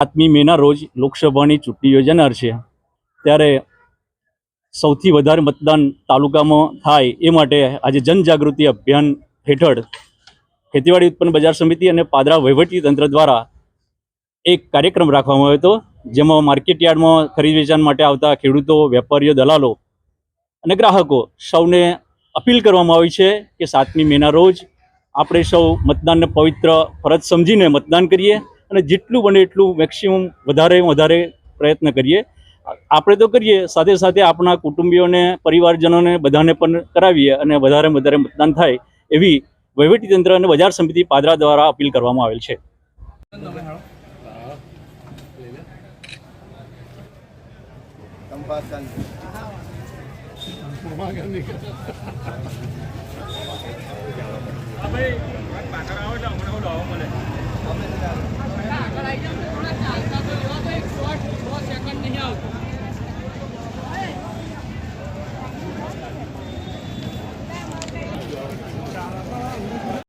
સાતમી મેના રોજ લોકસભાની ચૂંટણી યોજાનાર છે. ત્યારે સૌથી વધારે મતદાન તાલુકામાં થાય એ માટે આજે જનજાગૃતિ અભિયાન હેઠળ ખેતીવાડી ઉત્પન્ન બજાર સમિતિ અને પાદરા વહીવટી તંત્ર દ્વારા એક કાર્યક્રમ રાખવામાં આવ્યો હતો, જેમાં માર્કેટ યાર્ડમાં ખરીદ વેચાણ માટે આવતા ખેડૂતો, વેપારીઓ, દલાલો અને ગ્રાહકો સૌને અપીલ કરવામાં આવી છે કે સાતમી મેના રોજ આપણે સૌ મતદાનને પવિત્ર ફરજ સમજીને મતદાન કરીએ. અને જેટલું બને એટલું મેક્સિમમ વધારે વધારે પ્રયત્ન કરીએ. આપણે તો કરીએ, સાથે સાથે આપણા કુટુંબીઓને, પરિવારજનોને બધાને પણ કરાવીએ અને વધારે વધારે મતદાન થાય એવી વહીવટીતંત્ર અને બજાર સમિતિ પાદરા દ્વારા અપીલ કરવામાં આવેલ છે.